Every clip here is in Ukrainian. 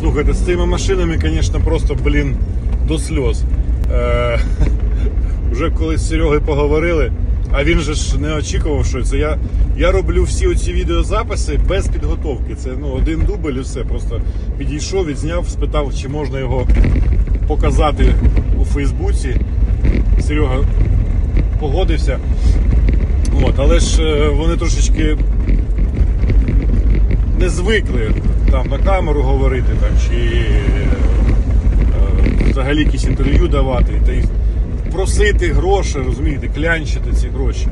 Слухайте, з цими машинами, звісно, просто, блін, до сльоз. Е, вже коли з Серегою поговорили, а він же ж не очікував, що це. Я, я роблю всі оці відеозаписи без підготовки. Це ну, один дубль і все. Просто підійшов, відзняв, спитав, чи можна його показати у Фейсбуці. Серега погодився. От, але ж е, вони трошечки не звикли там на камеру говорити там, чи е, взагалі якісь інтерв'ю давати та й просити гроші, розумієте, клянчити ці гроші.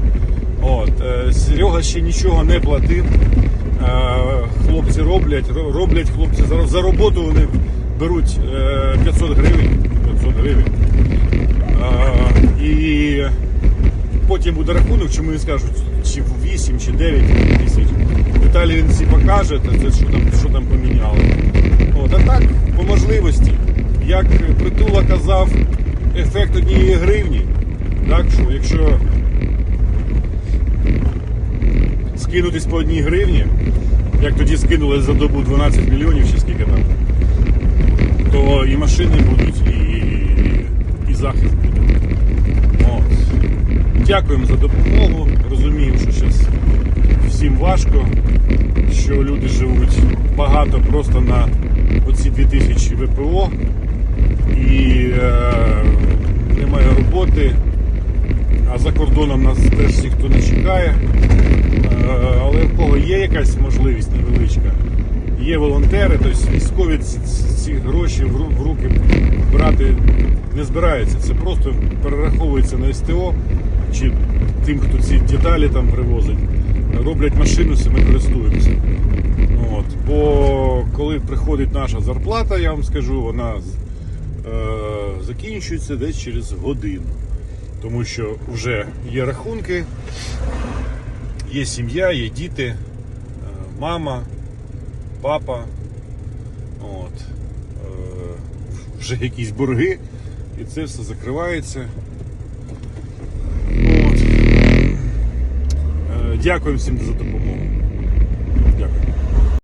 От, е, Серега ще нічого не платив. Е, Хлопці роблять, роблять хлопці за, роботу вони беруть е, 500 гривень. 500 гривень. Е, І потім буде рахунок, чому він скажуть, чи в 8, чи 9 тисяч. Деталі він всі покаже, це що там, що там поміняли. От, а так, по можливості, як притула казав, ефект однієї гривні. Так, що якщо скинутись по одній гривні, як тоді скинули за добу 12 мільйонів чи скільки там, то і машини будуть, і захист буде. От. Дякуємо за допомогу. Розуміємо, що зараз всім важко, що люди живуть багато просто на оці 2000 ВПО і е, немає роботи, а за кордоном нас теж ніхто не чекає. Е, але в кого є якась можливість невеличка, є волонтери, тобто військові ці, гроші в руки брати не збираються. Це просто перераховується на СТО чи тим, хто ці деталі там привозить. Роблять машину, ми користуємося. От. Бо коли приходить наша зарплата, я вам скажу, вона е, закінчується десь через годину. Тому що вже є рахунки, є сім'я, є діти, е, мама, папа. От. Е, Вже якісь борги, і це все закривається. От. Е, Дякую всім за допомогу.